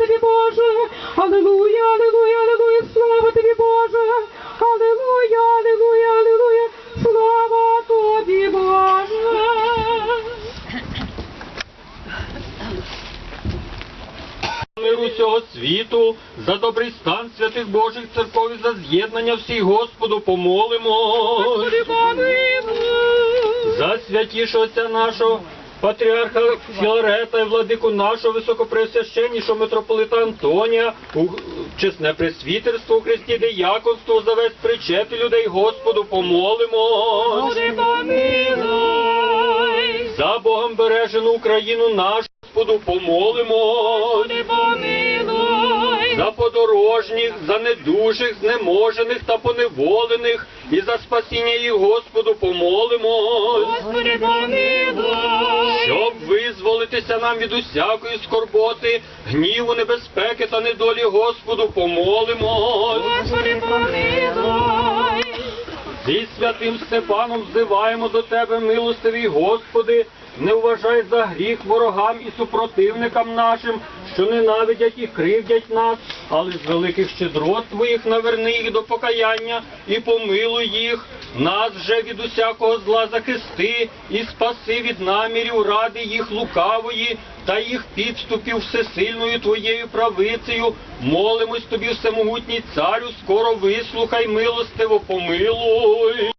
тобі, Боже. Алілуя, алілуя, алілуя, слава тобі, Боже. Алілуя, алілуя, алілуя, слава тобі, Боже. миру всього світу, за добрий стан святих Божих церков і за з'єднання всіх Господу помолимо. Помилуй. За святішого нашого патріарха Філарета і владику нашого високопресвященнішого митрополита Антонія, у чесне пресвітерство у Христі дияконство за весь причет людей Господу помолимо. Тобі помилуй. За Богом бережену Україну нашу Господу помолимо. За подорожніх, за недужих, знеможених та поневолених, і за спасіння їх Господу помолимось. Господи, помилуй. Щоб нам від усякої скорботи, гніву, небезпеки та недолі Господу помолимось. Господи, помилуй. Зі святим Степаном взиваємо до Тебе, милостивий Господи, не вважай за гріх ворогам і супротивникам нашим, що ненавидять і кривдять нас, але з великих щедрот Твоїх наверни їх до покаяння і помилуй їх, нас же від усякого зла захисти і спаси від намірів ради їх лукавої та їх підступів всесильною Твоєю правицею. Молимось Тобі, всемогутній царю, скоро вислухай, милостиво помилуй.